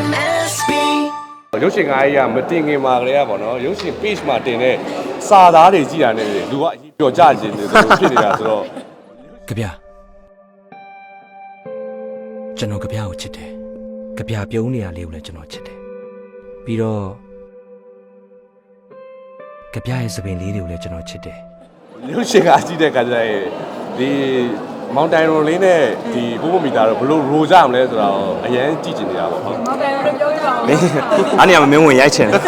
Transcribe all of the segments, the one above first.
MSB ရုပ်ရှင်ကားကြီးကမတင်ခင်မှာကလေးကပေါ့နော်ရုပ်ရှင် page မှာတင်တဲ့စာသားတွေကြည့်ရတဲ့လူကအကြီးပျော်ကြခြင်းတွေဖြစ်နေတာဆိုတော့ကြပြကျွန်တော်ကြပြကိုချစ်တယ်ကြပြပြုံးနေရလေးကိုလည်းကျွန်တော်ချစ်တယ်ပြီးတော့ကြပြရဲ့သပင်လေးတွေကိုလည်းကျွန်တော်ချစ်တယ်ရုပ်ရှင်ကားကြည့်တဲ့ခါကျရင်ဒီ မောင်တိုင်ရိုလေးနဲ့ဒီဘိုးဘမီတာတော့ဘလို့ရိုကြမလဲဆိုတော့အရင်ကြည့်ကျင်နေတာပေါ့ဟုတ်မောင်တိုင်တို့ပြောပြပါဦးမင်းအားနေရမမင်းဝင်ရိုက်ချင်တယ်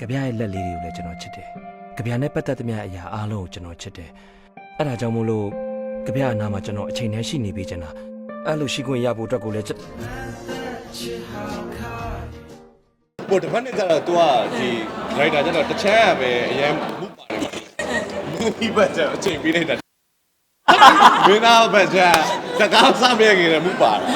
ကြပြရဲ့လက်လေးတွေကိုလည်းကျွန်တော်ချစ်တယ်ကြပြနဲ့ပတ်သက်သမျှအရာအားလုံးကိုကျွန်တော်ချစ်တယ်အဲ့ဒါကြောင့်မို့လို့ကြပြအနာမှာကျွန်တော်အချိန်နဲ့ရှိနေပေးချင်တာအဲ့လိုရှိခွင့်ရဖို့အတွက်ကိုလည်းကျွန်ဟိုတစ်ဖက်နဲ့ကျတော့ तू ကဒီ writer ကျတော့တချမ်းရပဲအရင်မှု ပါတယ်မူဒီဘတ်ကျအချိန်ပေးလိုက်တာမင်းသားဘတ်ကျတကားစမဲ့ခင်လည်းမှုပါတယ်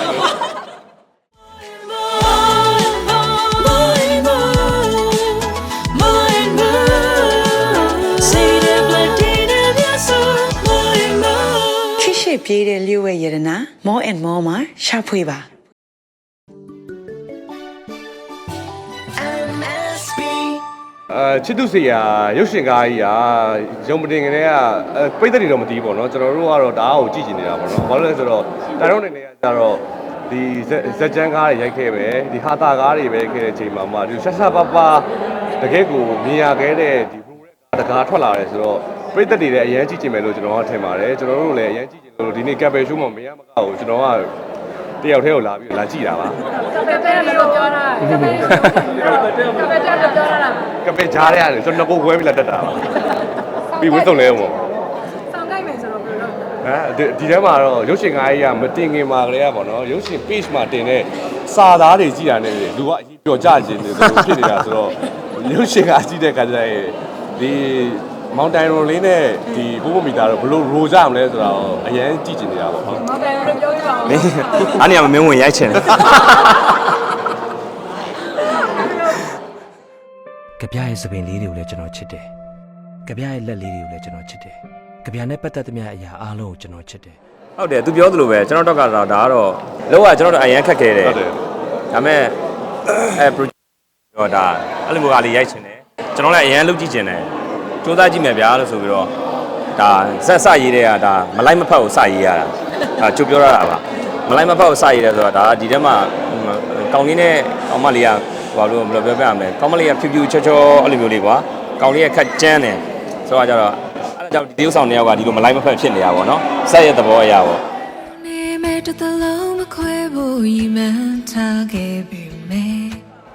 ခိရှိပြေးတဲ့လျှို့ဝဲရတနာ more and more မှာရှာဖွေပါ အဲချစ်သူစီယာရုပ်ရှင်ကားကြီးอ่ะရုံမတင်ကလေးကအဲပိတ်သက်တွေတော့မတီးပေါ့နော်ကျွန်တော်တို့ကတော့ဒါအားကိုကြည့်ကျင်နေတာပေါ့နော်ဘာလို့လဲဆိုတော့တိုင်ရုံနေနေကကြတော့ဒီဇက်ဇက်ချန်ကားတွေရိုက်ခဲ့ပဲဒီဟာတာကားတွေပဲခဲ့တဲ့အချိန်မှာမှဒီဆက်ဆက်ပပတကယ်ကိုမြင်ရခဲ့တဲ့ဒီ pro ရဲ့ကားတကားထွက်လာတယ်ဆိုတော့ပိတ်သက်တွေလည်းအရင်ကြည့်ကျင်မယ်လို့ကျွန်တော်ကထင်ပါတယ်ကျွန်တော်တို့လည်းအရင်ကြည့်ကျင်လို့ဒီနေ့ကပ်ပယ်ရှိုးမှာမရမကောက်ဘူးကျွန်တော်က တယောက်တည်းကိုလာပြီးလာကြည့်တာပါကပဲတဲ့လို့ပြောတာကပဲကပဲတဲ့လို့ပြောတာလားကပ်ပယ်ကြားရရတယ်ကျွန်တော်ကိုဝဲပြီးလာတက်တာပါပြီးဝစ်စုံလဲအောင်ဆောင်းကြိုက်မယ်ဆိုတော့ဘယ်လိုလုပ်ဟမ်ဒီဒီထဲမှာတော့ရုပ်ရှင်ကားကြီးကမတင်ခင်မှာကလေးကပေါ့နော်ရုပ်ရှင် page မှာတင်တဲ့စာသားတွေကြည့်ရတဲ့လူကအကြီးပျော်ကြခြင်းတွေဖြစ်နေတာဆိုတော့ရုပ်ရှင်ကားကြည့်တဲ့ခါကျရင်ဒီ မောင်တိုင်ရိုလေးနဲ့ဒီဘိုးဘမီတာတော့ဘလို့ရိုကြမလဲဆိုတော့အရင်ကြည့်ကျင်နေတာပေါ့ဟုတ်မောင်တိုင်တို့ပြောပြပါဦးမင်းအားနေရမမင်းဝင်ရိုက်ချင်တယ်ကြပြရဲ့သပင်လေးတွေကိုလည်းကျွန်တော်ချစ်တယ်ကြပြရဲ့လက်လေးတွေကိုလည်းကျွန်တော်ချစ်တယ်ကြပြနဲ့ပတ်သက်သမျှအရာအားလုံးကိုကျွန်တော်ချစ်တယ်ဟုတ်တယ်သူပြောသလိုပဲကျွန်တော်တော့ကတော့ဒါကတော့လောကကျွန်တော်တို့အရင်ခက်ခဲတယ်ဟုတ်တယ်ဒါပေမဲ့အဲ project တော့ဒါအဲ့လိုမျိုးကလေးရိုက်ချင်တယ်ကျွန်တော်လည်းအရင်လုပ်ကြည့်ချင်တယ် စူးစမ်းကြည့်မယ်ဗျာလို့ဆိုပြီးတော့ဒါဆက်စရေးတဲ့ကဒါမလိုက်မဖက်ကိုစရေးရတာဒါကြိုပြောရတာပါမလိုက်မဖက်ကိုစရေးတယ်ဆိုတော့ဒါဒီထဲမှာကောင်းလေးနဲ့ကောင်းမလေးကဘာလို့မလို့ပြောပြရမလဲကောင်းမလေးကဖြူဖြူချောချောအဲ့လိုမျိုးလေးကွာကောင်းလေးကခက်ကျန်းတယ်ဆိုတော့ကြတော့အဲ့ဒါကြောင့်ဒီတေးဥဆောင်နေရောက်ကဒီလိုမလိုက်မဖက်ဖြစ်နေရပါတော့နော်ဆက်ရဲ့သဘောအရာပေါ့နေမဲ့တစ်သလုံးမခွဲဖို့ရည်မှန်းထားခဲ့ပြီမဲ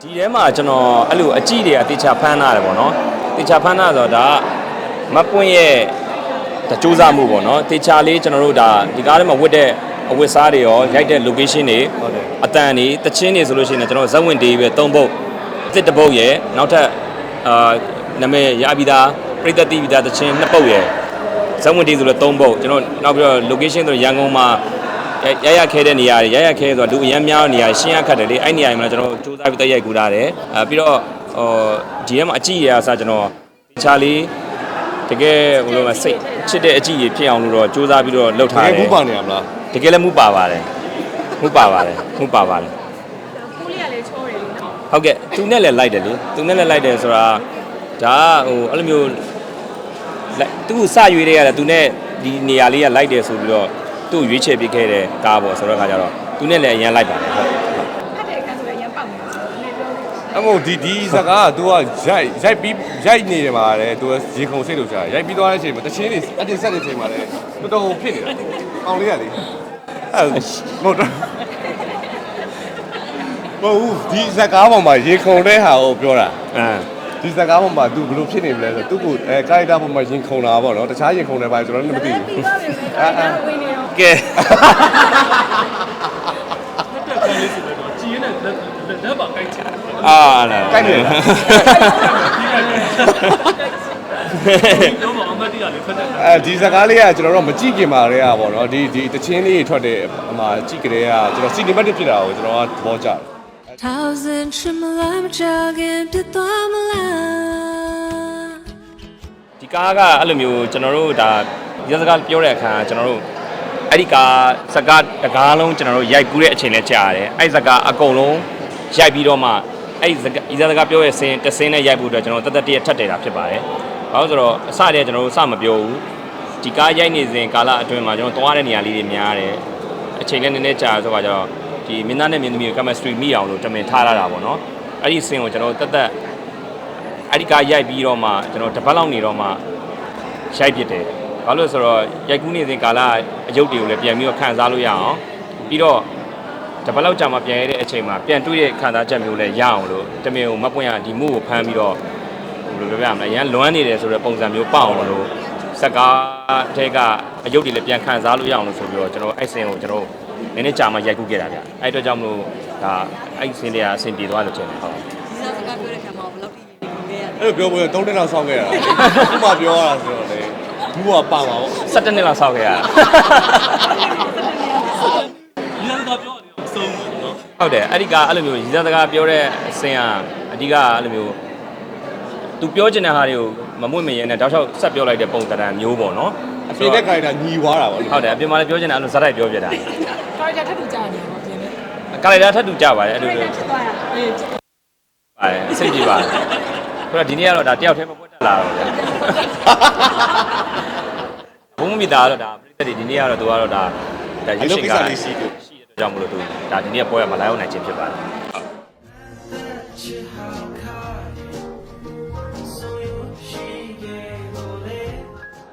ဒီထဲမှာကျွန်တော်အဲ့လိုအကြည့်တွေကတေချာဖမ်းထားတယ်ပေါ့နော် တေချာဖမ်းထားဆိုတော့ဒါကမပွင့်ရဲ့တကြိုးစားမှုပေါ့နော်တေချာလေးကျွန်တော်တို့ဒါဒီကားထဲမှာဝတ်တဲ့အဝတ်စားတွေရောရိုက်တဲ့ location တွေဟုတ်တယ်အတန်တွေတချင်းတွေဆိုလို့ရှိရင်လည်းကျွန်တော်ဇက်ဝင်တေးပဲ၃ပုတ်တစ်တစ်ပုတ်ရယ်နောက်ထပ်အာနာမည်ရပြီးသားပြိသက်တိပြီးသားတချင်းနှစ်ပုတ်ရယ်ဇက်ဝင်တေးဆိုလည်း၃ပုတ်ကျွန်တော်နောက်ပြီးတော့ location ဆိုတော့ရန်ကုန်မှာရရခဲတဲ့နေရာတွေရရခဲဆိုတော့လူအများများနေရာရှင်းရခတ်တယ်လေအဲ့နေရာတွေမှာကျွန်တော်စူးစမ်းပြီးတက်ရိုက်ကူတာတယ်အဲပြီးတော့ ဟိုဒီထဲမှာအကြည့်ရအစားကျွန်တော်တခြားလေးတကယ်ဟိုလိုမှာစိတ်ချစ်တဲ့အကြည့်ရဖြစ်အောင်လို့တော့စူးစမ်းပြီးတော့လှုပ်တထားကတယ်ယ်ဘူးပါနေရမလားတကယ်လည်းမှုပါပါတယ်မှုပါပါတယ်မှုပါပါတယ်ဖူးလေးကလည်းချောတယ်လေနော်ဟုတ်ကဲ့သူနဲ့လည်းလိုက်တယ်လေသူနဲ့လည်းလိုက်တယ်ဆိုတာဒါကဟိုအဲ့လိုမျိုးလိုက်သူ့ကိုစရွေးတဲ့ရတယ်သူနဲ့ဒီနေရာလေးကလိုက်တယ်ဆိုပြီးတော့သူ့ကိုရွေးချယ်ပေးခဲ့တဲ့ကားပေါ့ဆိုတော့ခါကျတော့သူနဲ့လည်းအရင်လိုက်ပါတယ်ဟုတ်ဖတ်တဲ့အခါဆိုရင်ရမ်းပေါက်နေတာဆိုတော့လည်းပြော အမို့ဒီဒီစကားက तू ကရိုက်ရိုက်ပြီးရိုက်နေတယ်မှာလေ तू ရေခုံစိတ်လို့ရှာရိုက်ပြီးသွားတဲ့အချိန်မှာတချင်းတွေအတင်ဆက်တဲ့အချိန်မှာလေတော်တော်ဖြစ်နေတာအောင်လေးကလေအဲ့မဟုတ်တော့မဟုတ်ဘူးဒီစကားပေါ်မှာရေခုံတဲ့ဟာကိုပြောတာ အမ် ဒီစကားပေါ်မှာ तू ဘယ်လိုဖြစ်နေမလဲဆိုတော့ तू ကိုအဲကာရက်တာပေါ်မှာရင်ခုန်တာပေါ့နော်တခြားရင်ခုန်တယ်ပါကျွန်တော်လည်းမသိဘူး ပြီးသွားပြီလေအဲ့ဒါဝင်နေတော့ကဲအာလာကိုက်နေလားအဲဒီစကားလေးကကျွန်တော်တို့မကြည့်ခင်ပါတည်းကပေါ့နော်ဒီဒီတချင်းလေးထွက်တဲ့အမှာကြည့်ကြတဲ့ကကျွန်တော်စီနီမက်တစ်ဖြစ်တာကိုကျွန်တော်ကသဘောကျတယ် Thousand ချင်မလားမကြောက်ခင်ပြတ်သွားမလားဒီကားကအဲ့လိုမျိုးကျွန်တော်တို့ဒါရစကားပြောတဲ့အခါကျွန်တော်တို့အဲ့ဒီကားစကားတကားလုံးကျွန်တော်တို့ရိုက်ကူးတဲ့အချိန်လဲကြာရတယ်အဲ့စကားအကုန်လုံး ရိုက်ပြီးတော့မှအဲ့ဒီစကားဤစကားပြောရဲ့စင်းတစင်းနဲ့ရိုက်ဖို့အတွက်ကျွန်တော်တက်တက်တရက်ထပ်တယ်တာဖြစ်ပါတယ်ဘာလို့ဆိုတော့အစတည်းကျွန်တော်တို့စမပြောဘူးဒီကားရိုက်နေစဉ်ကာလအတွင်းမှာကျွန်တော်သွားတဲ့နေရာလေးတွေများတယ်အချိန်လည်းနည်းနည်းကြာဆိုတော့ကျတော့ဒီမင်းသားနဲ့မင်းသမီးကို chemistry မိအောင်လို့တမင်ထားရတာပေါ့နော်အဲ့ဒီစင်းကိုကျွန်တော်တက်တက်အဲ့ဒီကားရိုက်ပြီးတော့မှကျွန်တော်တစ်ပတ်လောက်နေတော့မှရိုက်ဖြစ်တယ်။ဘာလို့လဲဆိုတော့ရိုက်ကူးနေစဉ်ကာလအယုတ်တွေကိုလည်းပြန်ပြီးတော့ခံစားလို့ရအောင်ပြီးတော့ တပတ်လောက်ကြာမှပြန်ရတဲ့အချိန်မှာပြန်တွေ့တဲ့ခံစားချက်မျိုးလည်းရအောင်လို့တမင်ကိုမပွင့်ရဒီမှုကိုဖမ်းပြီးတော့ဘယ်လိုပြောပြမလဲအရန်လွမ်းနေတယ်ဆိုတဲ့ပုံစံမျိုးပေါ့အောင်လို့စက်ကားတဲကအယုတ်တွေလည်းပြန်ခံစားလို့ရအောင်လို့ဆိုပြီးတော့ကျွန်တော်အဲ့စင်ကိုကျွန်တော်နည်းနည်းကြာမှရိုက်ကူးခဲ့တာဗျ။အဲ့အတွက်ကြောင့်မလို့ဒါအဲ့စင်တွေကအဆင်ပြေသွားလို့ထင်တယ်ဟုတ်ဒီစားစကားပြောတဲ့ခါမှာဘယ်လောက်ထိနေနေလဲရအဲ့လိုပြောဖို့3နှစ်လောက်ဆောင်းခဲ့ရတာခုမှပြောရတာဆိုတော့လေဘူးကပါပါပေါ့17နှစ်လောက်ဆောက်ခဲ့ရတာ ဟုတ်တယ်အဲ့ဒီကအဲ့လိုမျိုးရည်စားစကားပြောတဲ့အစင်ကအဓိကအဲ့လိုမျိုးသူပြောချင်တဲ့ဟာတွေကိုမမွင့်မရဲနဲ့တောက်လျှောက်ဆက်ပြောလိုက်တဲ့ပုံစံမျိုးပေါ့နော်အဖေတဲ့ခိုင်တာညီွားတာပေါ့လေဟုတ်တယ်အပြင်မှာလည်းပြောချင်တာအဲ့လိုဇာတ်တိုက်ပြောပြတာကာရက်ထပ်တူကြနေပါပြင်နေကာလိုက်တာထပ်တူကြပါတယ်အဲ့လိုကာရက်မျိုးဖြစ်သွားတာအေးပါတယ်အဆင်ပြေပါတယ်ဆိုတော့ဒီနေ့ကတော့ဒါတယောက်တည်းမပွက်တက်လာတော့ဗျာဘုံမမီတာကတော့ဒါပြည့်တဲ့ဒီနေ့ကတော့သူကတော့ဒါဒါရုပ်ရှင်ကရှိတဲ့အတွ က်ကြောင့်မလို့သူဒါဒီနေ့ကပွဲရမလာရောက်နိုင်ခြင်းဖြစ်ပါတယ်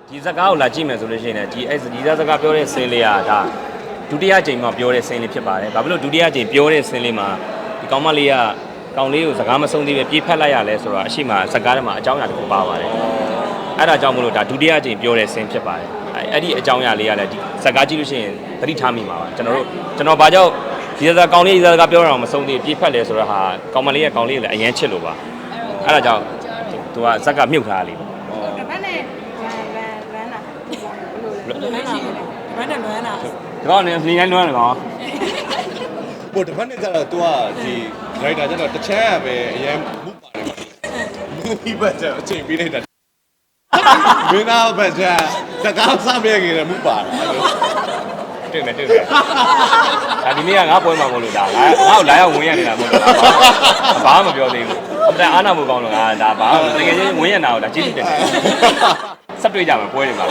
ဒီစကားကိုလာကြည့်မယ်ဆိုလို့ရှိရင်လည်းဒီအဲ့ဒီစကားပြောတဲ့ဆင်းလေးကဒါဒုတိယကြိမ်မှာပြောတဲ့ဆင်းလေးဖြစ်ပါတယ်။ဘာဖြစ်လို့ဒုတိယကြိမ်ပြောတဲ့ဆင်းလေးမှာဒီကောင်မလေးကကောင်လေးကိုစကားမဆုံးသေးပဲပြေးဖက်လိုက်ရလဲဆိုတော့အရှိမစကားထဲမှာအကြောင်းအရာတစ်ခုပါပါတယ်။အဲ့ဒါကြောင့်မလို့ဒါဒုတိယကြိမ်ပြောတဲ့ဆင်းဖြစ်ပါတယ်။အဲ့အဲ့ဒီအကြောင်းအရာလေးကလည်းဒီ စကားကြည့်လို့ရှိရင်သတိထားမိမှာပါ။ကျွန်တော်တို့ကျွန်တော်ဘာကြောင့်ဒီစကားကောင်လေးဒီစကားပြောတာမဆုံးသေးပြေးဖက်လဲဆိုတော့ဟာကောင်မလေးကကောင်လေးကိုလည်းအရင်ချစ်လို့ပါ။အဲ့ဒါကြောင့်သူကဇက်ကမြုပ်ထားလေးပါတပတ်နဲ့လမ်းလမ်းလမ်းလာဘယ်လိုလဲရှိတယ်တပတ်နဲ့လမ်းလာဒီကောင်နေနေလွမ်းတယ်ကောင်ဟိုတစ်ဖက်နဲ့ကျတော့ तू ကဒီဒရိုက်တာကျတော့တစ်ချမ်းရပဲအရင်မူပါတယ်မူပြီးဘက်ကျအချိန်ပေးလိုက်တာ မင်းသားဘက်ကျစကားစပြခဲ့တယ်မူပါတယ်အဲ့လိုတွေ့မယ်တွေ့မယ်ဒါဒီနေ့ကငါပွဲမှာမဟုတ်လို့ဒါငါငါ့ကိုလာရောက်ဝင်ရနေတာမဟုတ်လို့ဘာမှမပြောသေးဘူးအမှန်အားနာမှုကောင်းလို့ငါဒါဘာတကယ်ချင်းဝင်ရတာကိုဒါကြည့်ကြည့်တယ်ဆက်တွေ့ကြမှာပွဲတွေမှာ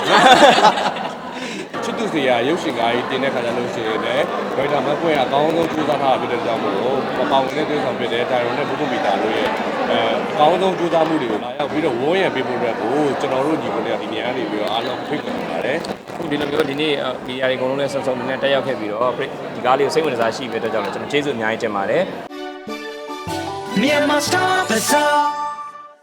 ချစ်သူစီယာရုပ်ရှင်ကားကြီးတင်တဲ့ခါကျလို့ရှိရင်လည်းဒရိုက်တာမကွင့်အကောင်းဆုံးကြိုးစားထားတာဖြစ်တဲ့ကြောင့်မို့လို့ပပောင်နဲ့တွေ့ဆောင်ဖြစ်တဲ့တိုင်ရွန်နဲ့ဘုဘမီတာတို့ရဲ့ အဲအကောင်းဆုံးကြိုးစားမှုတွေကိုလာရောက်ပြီးတော့ဝန်းရံပေးဖို့အတွက်ကိုကျွန်တော်တို့ညီကိုတွေကဒီနေရာနေပြီးတော့အားလုံးဖိတ်ခေါ်နေပါတယ်အခုဒီလိုမျိုးဒီနေ့မီဒီယာတွေအကုန်လုံးလည်းစုံစုံနဲ့တက်ရောက်ခဲ့ပြီးတော့ဒီကားလေးကိုစိတ်ဝင်စားရှိပြီးတော့ကြောင့်လည်းကျွန်တော်ကျေးဇူးအများကြီးတင်ပါတယ် Myanmar Star Bazaar